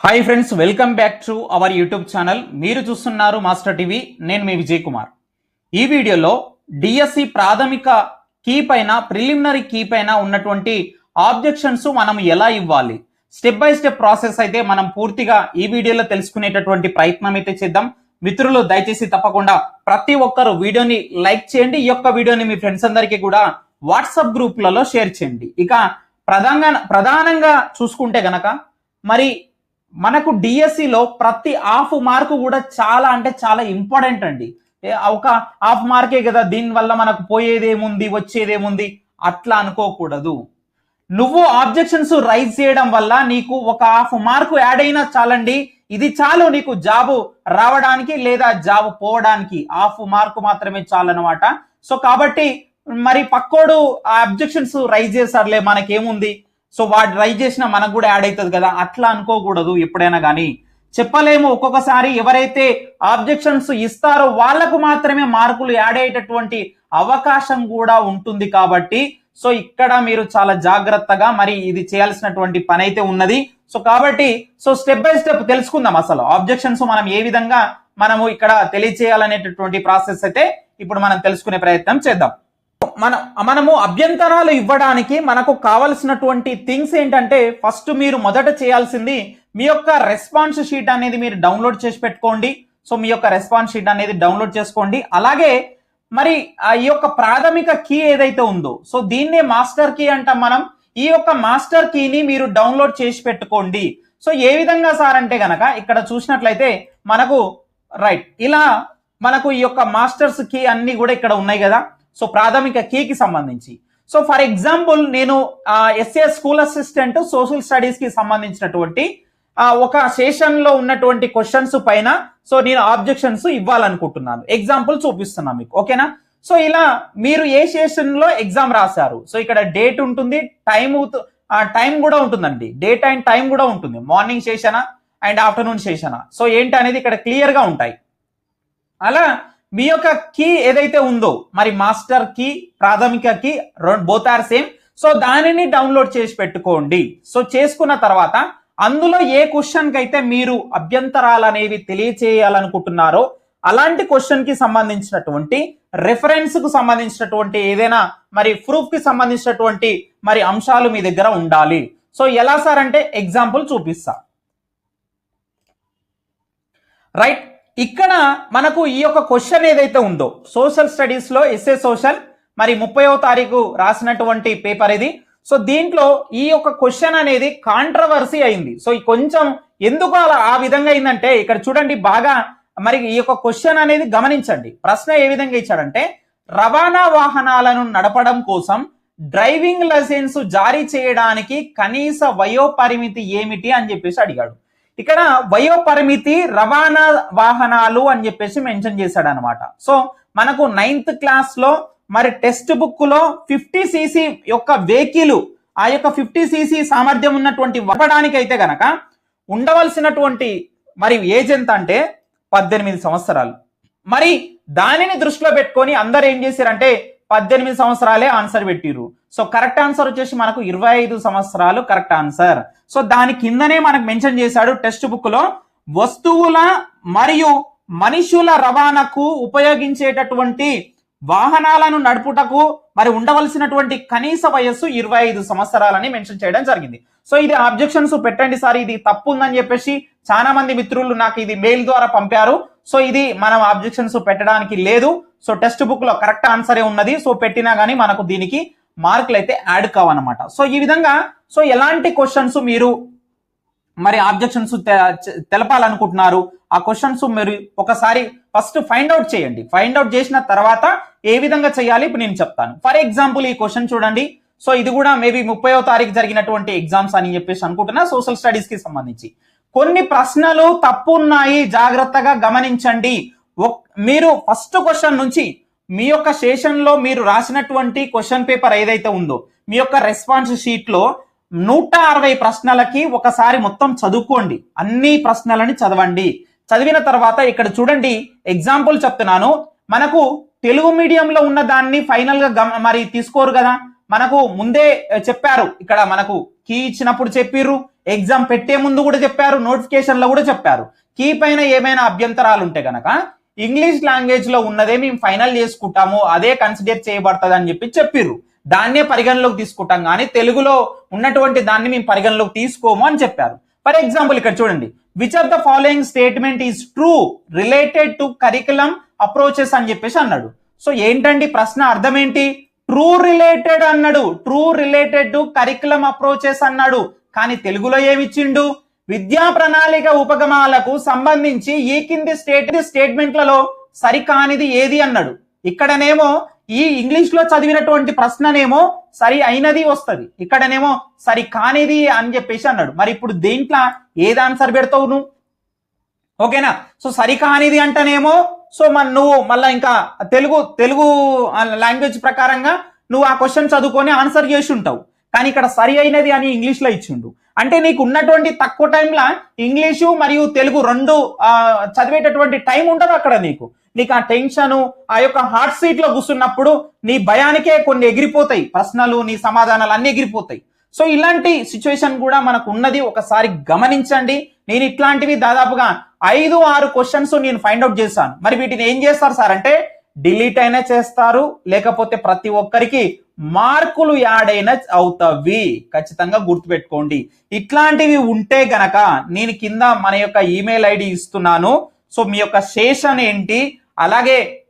Hi friends welcome back to our YouTube channel మీరు చూస్తున్నారు master TV నేను మీ విజయ్ కుమార్ ఈ వీడియోలో డిఎస్సి ప్రాథమిక కీ పైన ప్రిలిమినరీ కీ పైన ఉన్నటువంటి ఆబ్జెక్షన్స్ మనం ఎలా ఇవ్వాలి? స్టెప్ బై స్టెప్ ప్రాసెస్ అయితే మనం పూర్తిగా ఈ వీడియోలో తెలుసుకునేటటువంటి ప్రయత్నం అయితే చేద్దాం. మిత్రులు దయచేసి తప్పకుండా ప్రతి ఒక్కరు వీడియోని లైక్ చేయండి. ఈ యొక్క వీడియోని మీ ఫ్రెండ్స్ అందరికీ కూడా వాట్సాప్ గ్రూప్లలో షేర్ చేయండి. ఇక ప్రధానంగా ప్రధానంగా చూసుకుంటే గనక మరి మనకు డిఎస్సిలో ప్రతి హాఫ్ మార్కు కూడా చాలా అంటే చాలా ఇంపార్టెంట్ అండి. ఒక హాఫ్ మార్కే కదా దీనివల్ల మనకు పోయేదేముంది వచ్చేదేముంది? అట్లా అనుకోకూడదు. నువ్వు ఆబ్జెక్షన్స్ రైజ్ చేయడం వల్ల నీకు ఒక హాఫ్ మార్కు యాడ్ అయినా చాలండి. ఇది చాలు నీకు జాబు రావడానికి లేదా జాబు పోవడానికి. హాఫ్ మార్కు మాత్రమే చాలన్నమాట. సో కాబట్టి మరి పక్కోడు ఆ అబ్జెక్షన్స్ రైజ్ చేస్తారులే మనకేముంది? సో వాడు ట్రై చేసినా మనకు కూడా యాడ్ అవుతుంది కదా. అట్లా అనుకోకూడదు ఎప్పుడైనా కానీ చెప్పలేము ఒక్కొక్కసారి ఎవరైతే ఆబ్జెక్షన్స్ ఇస్తారో వాళ్ళకు మాత్రమే మార్కులు యాడ్ అయ్యేటటువంటి అవకాశం కూడా ఉంటుంది కాబట్టి. సో ఇక్కడ మీరు చాలా జాగ్రత్తగా మరి ఇది చేయాల్సినటువంటి పని అయితే ఉన్నది. సో కాబట్టి సో స్టెప్ బై స్టెప్ తెలుసుకుందాం అసలు. ఆబ్జెక్షన్స్ మనం ఏ విధంగా మనము ఇక్కడ తెలియచేయాలనేటటువంటి ప్రాసెస్ అయితే ఇప్పుడు మనం తెలుసుకునే ప్రయత్నం చేద్దాం. మన మనము అభ్యంతరాలు ఇవ్వడానికి మనకు కావలసినటువంటి థింగ్స్ ఏంటంటే ఫస్ట్ మీరు మొదట చేయాల్సింది మీ యొక్క రెస్పాన్స్ షీట్ అనేది మీరు డౌన్లోడ్ చేసి పెట్టుకోండి. సో మీ యొక్క రెస్పాన్స్ షీట్ అనేది డౌన్లోడ్ చేసుకోండి. అలాగే మరి ఈ యొక్క ప్రాథమిక కీ ఏదైతే ఉందో సో దీన్నే మాస్టర్ కీ అంటాం మనం. ఈ యొక్క మాస్టర్ కీని మీరు డౌన్లోడ్ చేసి పెట్టుకోండి. సో ఏ విధంగా సార్ అంటే గనక ఇక్కడ చూసినట్లయితే మనకు రైట్ ఇలా మనకు ఈ యొక్క మాస్టర్స్ కీ అన్ని కూడా ఇక్కడ ఉన్నాయి కదా. సో ప్రాథమిక కీకి సంబంధించి. సో ఫర్ ఎగ్జాంపుల్ నేను ఎస్ఏ స్కూల్ అసిస్టెంట్ సోషల్ స్టడీస్కి సంబంధించినటువంటి ఒక సెషన్లో ఉన్నటువంటి క్వశ్చన్స్ పైన సో నేను ఆబ్జెక్షన్స్ ఇవ్వాలనుకుంటున్నాను. ఎగ్జాంపుల్ చూపిస్తున్నాను మీకు ఓకేనా? సో ఇలా మీరు ఏ సెషన్లో ఎగ్జామ్ రాశారు? సో ఇక్కడ డేట్ ఉంటుంది టైం టైం కూడా ఉంటుందండి. డేట్ అండ్ టైం కూడా ఉంటుంది. మార్నింగ్ సెషనా అండ్ ఆఫ్టర్నూన్ సెషనా? సో ఏంటి అనేది ఇక్కడ క్లియర్గా ఉంటాయి. అలా మీ యొక్క కీ ఏదైతే ఉందో మరి మాస్టర్ కీ ప్రాథమిక key both are same so దానిని డౌన్లోడ్ చేసి పెట్టుకోండి. సో చేసుకున్న తర్వాత అందులో ఏ క్వశ్చన్కి అయితే మీరు అభ్యంతరాలు అనేవి తెలియచేయాలనుకుంటున్నారో అలాంటి క్వశ్చన్కి సంబంధించినటువంటి రెఫరెన్స్కు సంబంధించినటువంటి ఏదైనా మరి ప్రూఫ్కి సంబంధించినటువంటి మరి అంశాలు మీ దగ్గర ఉండాలి. సో ఎలా సార్ అంటే ఎగ్జాంపుల్ చూపిస్తా. రైట్ ఇక్కడ మనకు ఈ యొక్క క్వశ్చన్ ఏదైతే ఉందో సోషల్ స్టడీస్లో ఎస్ఏ సోషల్ మరి ముప్పైవ తారీఖు రాసినటువంటి పేపర్ ఇది. సో దీంట్లో ఈ యొక్క క్వశ్చన్ అనేది కాంట్రవర్సీ అయింది. సో కొంచెం ఎందుకు అలా ఆ విధంగా అయిందంటే ఇక్కడ చూడండి బాగా మరి ఈ యొక్క క్వశ్చన్ అనేది గమనించండి. ప్రశ్న ఏ విధంగా ఇచ్చాడంటే రవాణా వాహనాలను నడపడం కోసం డ్రైవింగ్ లైసెన్స్ జారీ చేయడానికి కనీస వయో పరిమితి ఏమిటి అని చెప్పేసి అడిగాడు. ఇక్కడ వయోపరిమితి రవాణా వాహనాలు అని చెప్పేసి మెన్షన్ చేశాడు అనమాట సో మనకు నైన్త్ క్లాస్లో మరి టెక్స్ట్ బుక్లో ఫిఫ్టీ సీసీ యొక్క వెహికల్ ఆ యొక్క ఫిఫ్టీ సీసీ సామర్థ్యం ఉన్నటువంటి వడడానికి అయితే గనక ఉండవలసినటువంటి మరి ఏజ్ ఎంత అంటే పద్దెనిమిది సంవత్సరాలు. మరి దానిని దృష్టిలో పెట్టుకొని అందరు ఏం చేశారంటే పద్దెనిమిది సంవత్సరాలే ఆన్సర్ పెట్టిర్రు. సో కరెక్ట్ ఆన్సర్ వచ్చేసి మనకు ఇరవై ఐదు సంవత్సరాలు కరెక్ట్ ఆన్సర్ సో దాని కిందనే మనకు మెన్షన్ చేశాడు టెక్స్ట్ బుక్లో వస్తువుల మరియు మనుషుల రవాణాకు ఉపయోగించేటటువంటి వాహనాలను నడుపుటకు మరి ఉండవలసినటువంటి కనీస వయస్సు ఇరవై ఐదు సంవత్సరాలని మెన్షన్ చేయడం జరిగింది. సో ఇది అబ్జెక్షన్స్ పెట్టండి సార్ ఇది తప్పు ఉందని చెప్పేసి చాలా మంది మిత్రులు నాకు ఇది మెయిల్ ద్వారా పంపారు. సో ఇది మనం అబ్జెక్షన్స్ పెట్టడానికి లేదు. సో టెక్స్ట్ బుక్లో కరెక్ట్ ఆన్సరే ఉన్నది. సో పెట్టినా గానీ మనకు దీనికి మార్కులు అయితే యాడ్ కావన్నమాట. సో ఈ విధంగా సో ఎలాంటి క్వశ్చన్స్ మీరు మరి ఆబ్జెక్షన్స్ తెలపాలనుకుంటున్నారు? ఆ క్వశ్చన్స్ మీరు ఒకసారి ఫస్ట్ ఫైండ్ అవుట్ చేయండి. ఫైండ్ అవుట్ చేసిన తర్వాత ఏ విధంగా చేయాలి ఇప్పుడు నేను చెప్తాను. ఫర్ ఎగ్జాంపుల్ ఈ క్వశ్చన్ చూడండి. సో ఇది కూడా మేబీ ముప్పయో తారీఖు జరిగినటువంటి ఎగ్జామ్స్ అని చెప్పేసి అనుకుంటున్నా సోషల్ స్టడీస్కి సంబంధించి. కొన్ని ప్రశ్నలు తప్పు ఉన్నాయి జాగ్రత్తగా గమనించండి. ఒక్క మీరు ఫస్ట్ క్వశ్చన్ నుంచి మీ యొక్క సెషన్లో మీరు రాసినటువంటి క్వశ్చన్ పేపర్ ఏదైతే ఉందో మీ యొక్క రెస్పాన్స్ షీట్లో నూట అరవై ప్రశ్నలకి ఒకసారి మొత్తం చదువుకోండి. అన్ని ప్రశ్నలని చదవండి. చదివిన తర్వాత ఇక్కడ చూడండి ఎగ్జాంపుల్ చెప్తున్నాను. మనకు తెలుగు మీడియంలో ఉన్న దాన్ని ఫైనల్గా గమ- మరి తీసుకోరు కదా? మనకు ముందే చెప్పారు. ఇక్కడ మనకు కీ ఇచ్చినప్పుడు చెప్పిర్రు. ఎగ్జామ్ పెట్టే ముందు కూడా చెప్పారు. నోటిఫికేషన్లో కూడా చెప్పారు. కీ పైన ఏమైనా అభ్యంతరాలు ఉంటే గనక ఇంగ్లీష్ లాంగ్వేజ్లో ఉన్నదే మేము ఫైనల్ చేసుకుంటాము అదే కన్సిడర్ చేయబడుతుంది అని చెప్పి చెప్పిర్రు. దాన్నే పరిగణలోకి తీసుకుంటాం కానీ తెలుగులో ఉన్నటువంటి దాన్ని మేము పరిగణలోకి తీసుకోము అని చెప్పారు. ఫర్ ఎగ్జాంపుల్ ఇక్కడ చూడండి. Which of the following statement is true related to curriculum approaches అని చెప్పేసి అన్నాడు. సో ఏంటండి ప్రశ్న అర్థం ఏంటి? ట్రూ రిలేటెడ్ అన్నాడు. True related to curriculum approaches అన్నాడు. కానీ తెలుగులో ఏమిచ్చిండు? విద్యా ప్రణాళిక ఉపగమాలకు సంబంధించి ఈ కింది స్టేట్ స్టేట్మెంట్లలో సరికానిది ఏది అన్నాడు. ఇక్కడనేమో ఈ ఇంగ్లీష్లో చదివినటువంటి ప్రశ్ననేమో సరి అయినది వస్తుంది. ఇక్కడనేమో సరి కానిది అని చెప్పేసి అన్నాడు. మరి ఇప్పుడు దేంట్లో? ఏది ఆన్సర్ పెడతావు నువ్వు? ఓకేనా? సో సరికానిది అంటేనేమో సో మన నువ్వు మళ్ళీ ఇంకా తెలుగు తెలుగు లాంగ్వేజ్ ప్రకారంగా నువ్వు ఆ క్వశ్చన్ చదువుకొని ఆన్సర్ చేసి ఉంటావు. కానీ ఇక్కడ సరి అయినది అని ఇంగ్లీష్లో ఇచ్చిండు. అంటే నీకు ఉన్నటువంటి తక్కువ టైంలో ఇంగ్లీషు మరియు తెలుగు రెండు చదివేటటువంటి టైం ఉండదు అక్కడ నీకు. నీకు ఆ టెన్షన్ ఆ యొక్క హార్ట్ సీట్లో కూర్చున్నప్పుడు నీ భయానికే కొన్ని ఎగిరిపోతాయి. ప్రశ్నలు నీ సమాధానాలు అన్ని ఎగిరిపోతాయి. సో ఇలాంటి సిచ్యువేషన్ కూడా మనకు ఉన్నది. ఒకసారి గమనించండి. నేను ఇట్లాంటివి దాదాపుగా ఐదు ఆరు క్వశ్చన్స్ నేను ఫైండ్ అవుట్ చేశాను. మరి వీటిని ఏం చేస్తారు సార్? అంటే డిలీట్ అయినా చేస్తారు. లేకపోతే ప్రతి ఒక్కరికి మార్కులు యాడైన అవుతావి. ఖచ్చితంగా గుర్తుపెట్టుకోండి. ఇట్లాంటివి ఉంటే గనక నేను కింద మన యొక్క ఈమెయిల్ ఐడి ఇస్తున్నాను. సో మీ యొక్క శేషన్ ఏంటి? అలాగే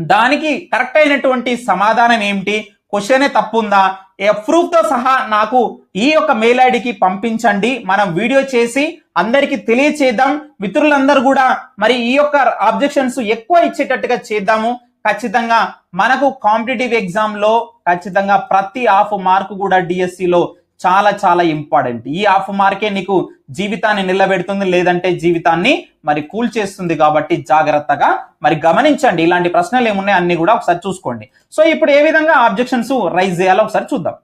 దానికి కరెక్ట్ అయినటువంటి సమాధానం ఏమిటి? క్వశ్చనే తప్పుందా? ప్రూఫ్తో సహా నాకు ఈ యొక్క మెయిల్ ఐడికి పంపించండి. మనం వీడియో చేసి అందరికీ తెలియచేద్దాం. మిత్రులందరూ కూడా మరి ఈ యొక్క ఆబ్జెక్షన్స్ ఎక్కువ ఇచ్చేటట్టుగా చేద్దాము. ఖచ్చితంగా మనకు కాంపిటేటివ్ ఎగ్జామ్లో ఖచ్చితంగా ప్రతి హాఫ్ మార్క్ కూడా డిఎస్సిలో చాలా చాలా ఇంపార్టెంట్ ఈ హాఫ్ మార్కే నీకు జీవితాన్ని నిలబెడుతుంది లేదంటే జీవితాన్ని మరి కూల్ చేస్తుంది కాబట్టి జాగ్రత్తగా మరి గమనించండి. ఇలాంటి ప్రశ్నలు ఏమున్నాయి అన్ని కూడా ఒకసారి చూసుకోండి. సో ఇప్పుడు ఏ విధంగా ఆబ్జెక్షన్స్ రైజ్ చేయాలో ఒకసారి చూద్దాం.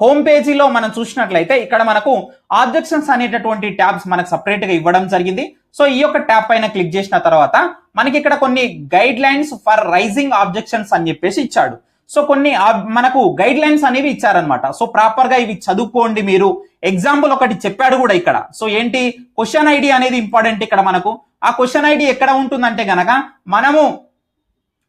హోమ్ పేజీలో మనం చూసినట్లయితే ఇక్కడ మనకు ఆబ్జెక్షన్స్ అనేటటువంటి ట్యాబ్స్ మనకు సపరేట్గా ఇవ్వడం జరిగింది. సో ఈ యొక్క ట్యాబ్ పైన క్లిక్ చేసిన తర్వాత మనకి ఇక్కడ కొన్ని guidelines for raising objections అని చెప్పేసి ఇచ్చాడు. సో కొన్ని మనకు గైడ్ లైన్స్ అనేవి ఇచ్చారనమాట సో ప్రాపర్గా ఇవి చదువుకోండి మీరు. ఎగ్జాంపుల్ ఒకటి చెప్పాడు కూడా ఇక్కడ. సో ఏంటి? క్వశ్చన్ ఐడి అనేది ఇంపార్టెంట్ ఇక్కడ మనకు. ఆ క్వశ్చన్ ఐడి ఎక్కడ ఉంటుందంటే గనక మనము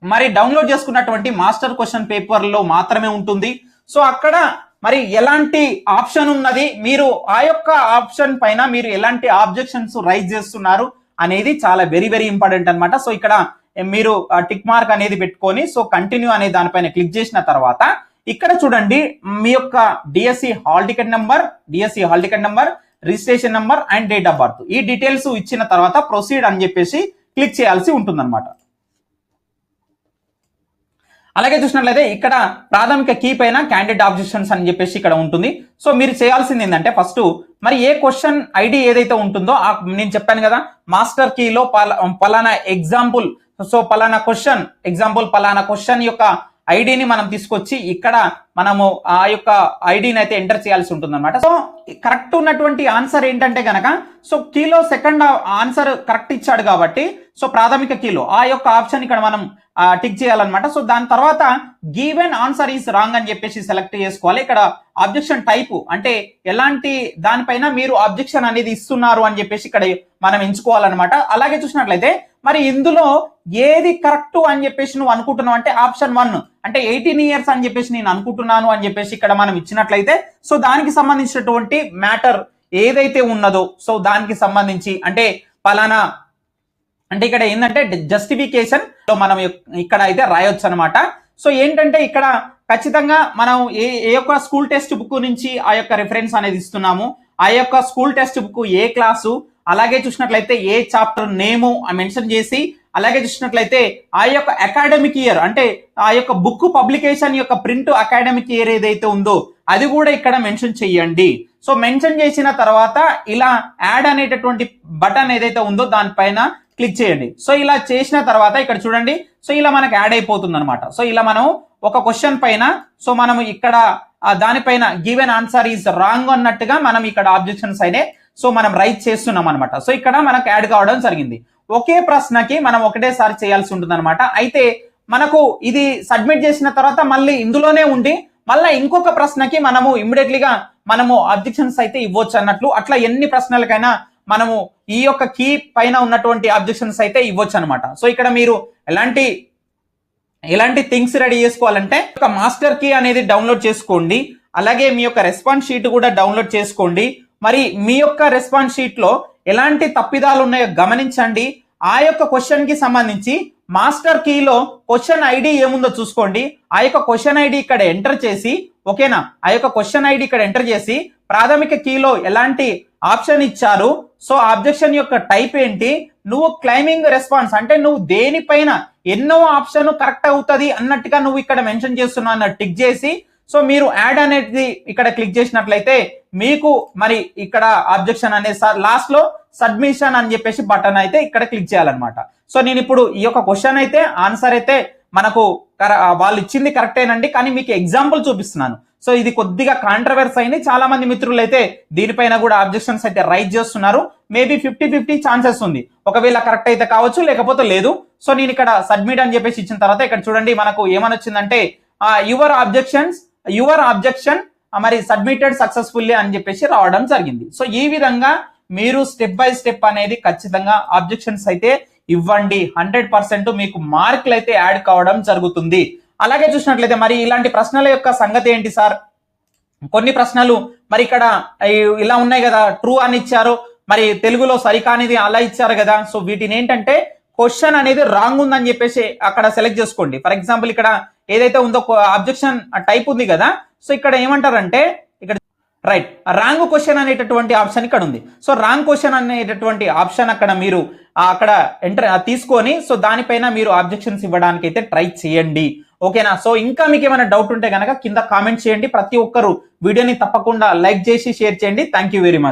మరి డౌన్లోడ్ చేసుకున్నటువంటి మాస్టర్ క్వశ్చన్ పేపర్లో మాత్రమే ఉంటుంది. సో అక్కడ మరి ఎలాంటి ఆప్షన్ ఉన్నది? మీరు ఆ యొక్క ఆప్షన్ పైన మీరు ఎలాంటి ఆబ్జెక్షన్స్ రైజ్ చేస్తున్నారు అనేది చాలా వెరీ వెరీ ఇంపార్టెంట్ అనమాట సో ఇక్కడ మీరు టిక్ మార్క్ అనేది పెట్టుకొని సో కంటిన్యూ అనే దానిపైన క్లిక్ చేసిన తర్వాత ఇక్కడ చూడండి మీ యొక్క DSC hall ticket number DSC hall ticket number registration number and date of birth. ఈ డీటెయిల్స్ ఇచ్చిన తర్వాత ప్రొసీడ్ అని చెప్పేసి క్లిక్ చేయాల్సి ఉంటుందన్నమాట. అలాగే చూసినట్లయితే ఇక్కడ ప్రాథమిక కీ పైన క్యాండిడేట్ ఆబ్జెక్షన్స్ అని చెప్పేసి ఇక్కడ ఉంటుంది. సో మీరు చేయాల్సింది ఏంటంటే ఫస్ట్ మరి ఏ క్వశ్చన్ ఐడి ఏదైతే ఉంటుందో ఆ నేను చెప్పాను కదా మాస్టర్ కీలో పలానా ఎగ్జాంపుల్ సో పలానా క్వశ్చన్ ఎగ్జాంపుల్ పలానా క్వశ్చన్ యొక్క ఐడిని మనం తీసుకొచ్చి ఇక్కడ మనము ఆ యొక్క ఐడిని అయితే ఎంటర్ చేయాల్సి ఉంటుందన్నమాట. సో కరెక్ట్ ఉన్నటువంటి ఆన్సర్ ఏంటంటే గనక సో కీలో సెకండ్ ఆన్సర్ కరెక్ట్ ఇచ్చాడు కాబట్టి సో ప్రాథమిక కీలో ఆ యొక్క ఆప్షన్ ఇక్కడ మనం టిక్ చేయాలన్నమాట. సో దాని తర్వాత గివెన్ ఆన్సర్ ఈస్ రాంగ్ అని చెప్పేసి సెలెక్ట్ చేసుకోవాలి. ఇక్కడ ఆబ్జెక్షన్ టైపు అంటే ఎలాంటి దానిపైన మీరు ఆబ్జెక్షన్ అనేది ఇస్తున్నారు అని చెప్పేసి ఇక్కడ మనం ఎంచుకోవాలన్నమాట. అలాగే చూసినట్లయితే మరి ఇందులో ఏది కరెక్ట్ అని చెప్పేసి నువ్వు అనుకుంటున్నావు అంటే ఆప్షన్ వన్ అంటే ఎయిటీన్ ఇయర్స్ అని చెప్పేసి నేను అనుకుంటున్నాను అని చెప్పేసి ఇక్కడ మనం ఇచ్చినట్లయితే సో దానికి సంబంధించినటువంటి మ్యాటర్ ఏదైతే ఉన్నదో సో దానికి సంబంధించి అంటే పలానా అంటే ఇక్కడ ఏంటంటే జస్టిఫికేషన్ మనం ఇక్కడ అయితే రాయొచ్చు అనమాట సో ఏంటంటే ఇక్కడ ఖచ్చితంగా మనం ఏ ఏ యొక్క స్కూల్ టెక్స్ట్ బుక్ నుంచి ఆ యొక్క రిఫరెన్స్ అనేది ఇస్తున్నాము. ఆ యొక్క స్కూల్ టెక్స్ట్ బుక్ ఏ క్లాసు అలాగే చూసినట్లయితే ఏ చాప్టర్ నేము మెన్షన్ చేసి అలాగే చూసినట్లయితే ఆ యొక్క అకాడమిక్ ఇయర్ అంటే ఆ యొక్క బుక్ పబ్లికేషన్ యొక్క ప్రింట్ అకాడమిక్ ఇయర్ ఏదైతే ఉందో అది కూడా ఇక్కడ మెన్షన్ చేయండి. సో మెన్షన్ చేసిన తర్వాత ఇలా యాడ్ అనేటటువంటి బటన్ ఏదైతే ఉందో దానిపైన క్లిక్ చేయండి. సో ఇలా చేసిన తర్వాత ఇక్కడ చూడండి. సో ఇలా మనకు యాడ్ అయిపోతుంది అనమాట సో ఇలా మనం ఒక క్వశ్చన్ పైన సో మనం ఇక్కడ దానిపైన గివెన్ ఆన్సర్ ఈజ్ రాంగ్ అన్నట్టుగా మనం ఇక్కడ ఆబ్జెక్షన్స్ అయితే సో మనం రైట్ చేస్తున్నాం అనమాట సో ఇక్కడ మనకు యాడ్ కావడం జరిగింది. ఒకే ప్రశ్నకి మనం ఒకటేసారి చేయాల్సి ఉంటుంది అనమాట అయితే మనకు ఇది సబ్మిట్ చేసిన తర్వాత మళ్ళీ ఇందులోనే ఉండి మళ్ళీ ఇంకొక ప్రశ్నకి మనము ఇమ్మీడియట్లీగా మనము అబ్జెక్షన్స్ అయితే ఇవ్వచ్చు అన్నట్లు అట్లా ఎన్ని ప్రశ్నలకైనా మనము ఈ యొక్క కీ పైన ఉన్నటువంటి అబ్జెక్షన్స్ అయితే ఇవ్వచ్చు అనమాట సో ఇక్కడ మీరు ఎలాంటి ఎలాంటి థింగ్స్ రెడీ చేసుకోవాలంటే ఒక మాస్టర్ కీ అనేది డౌన్లోడ్ చేసుకోండి. అలాగే మీ యొక్క రెస్పాన్స్ షీట్ కూడా డౌన్లోడ్ చేసుకోండి. మరి మీ యొక్క రెస్పాన్స్ షీట్లో ఎలాంటి తప్పిదాలు ఉన్నాయో గమనించండి. ఆ యొక్క క్వశ్చన్కి సంబంధించి మాస్టర్ కీలో క్వశ్చన్ ఐడి ఏముందో చూసుకోండి. ఆ యొక్క క్వశ్చన్ ఐడి ఇక్కడ ఎంటర్ చేసి ఓకేనా? ఆ యొక్క క్వశ్చన్ ఐడి ఇక్కడ ఎంటర్ చేసి ప్రాథమిక కీలో ఎలాంటి ఆప్షన్ ఇచ్చారు? సో ఆబ్జెక్షన్ యొక్క టైప్ ఏంటి? నువ్వు క్లైమింగ్ రెస్పాన్స్ అంటే నువ్వు దేనిపైన ఎన్నో ఆప్షన్ కరెక్ట్ అవుతుంది అన్నట్టుగా నువ్వు ఇక్కడ మెన్షన్ చేస్తున్నావు అన్న టిక్ చేసి సో మీరు యాడ్ అనేది ఇక్కడ క్లిక్ చేసినట్లయితే మీకు మరి ఇక్కడ ఆబ్జెక్షన్ అనేది లాస్ట్లో సబ్మిషన్ అని చెప్పేసి బటన్ అయితే ఇక్కడ క్లిక్ చేయాలన్నమాట. సో నేను ఇప్పుడు ఈ యొక్క క్వశ్చన్ అయితే ఆన్సర్ అయితే మనకు వాళ్ళు ఇచ్చింది కరెక్టేనండి కానీ మీకు ఎగ్జాంపుల్ చూపిస్తున్నాను. సో ఇది కొద్దిగా కాంట్రవర్స్ అయింది చాలా మంది మిత్రులు అయితే దీనిపైన కూడా అబ్జెక్షన్స్ అయితే రైజ్ చేస్తున్నారు. మేబీ ఫిఫ్టీ ఫిఫ్టీ ఛాన్సెస్ ఉంది. ఒకవేళ కరెక్ట్ అయితే కావచ్చు లేకపోతే లేదు. సో నేను ఇక్కడ సబ్మిట్ అని చెప్పేసి ఇచ్చిన తర్వాత ఇక్కడ చూడండి మనకు ఏమని వచ్చిందంటే యువర్ అబ్జెక్షన్స్ యువర్ అబ్జెక్షన్ మరి సబ్మిటెడ్ సక్సెస్ఫుల్లీ అని చెప్పేసి రావడం జరిగింది. సో ఈ విధంగా మీరు స్టెప్ బై స్టెప్ అనేది ఖచ్చితంగా అబ్జెక్షన్స్ అయితే ఇవ్వండి. హండ్రెడ్ పర్సెంట్ మీకు మార్కులు అయితే యాడ్ కావడం జరుగుతుంది. అలాగే చూసినట్లయితే మరి ఇలాంటి ప్రశ్నల యొక్క సంగతి ఏంటి సార్? కొన్ని ప్రశ్నలు మరి ఇక్కడ ఇలా ఉన్నాయి కదా ట్రూ అని ఇచ్చారు. మరి తెలుగులో సరికానిది అలా ఇచ్చారు కదా. సో వీటిని ఏంటంటే క్వశ్చన్ అనేది రాంగ్ ఉందని చెప్పేసి అక్కడ సెలెక్ట్ చేసుకోండి. ఫర్ ఎగ్జాంపుల్ ఇక్కడ ఏదైతే ఉందో అబ్జెక్షన్ టైప్ ఉంది కదా సో ఇక్కడ ఏమంటారంటే ఇక్కడ రైట్ రాంగ్ క్వశ్చన్ అనేటటువంటి ఆప్షన్ ఇక్కడ ఉంది. సో రాంగ్ క్వశ్చన్ అనేటటువంటి ఆప్షన్ అక్కడ మీరు అక్కడ ఎంటర్ తీసుకొని సో దానిపైన మీరు అబ్జెక్షన్స్ ఇవ్వడానికి అయితే ట్రై చేయండి. ఓకేనా సో ఇంకా మీకు ఏమైనా డౌట్ ఉంటే కనుక కింద కామెంట్ చేయండి. ప్రతి ఒక్కరు వీడియోని తప్పకుండా లైక్ చేసి షేర్ చేయండి. Thank you very much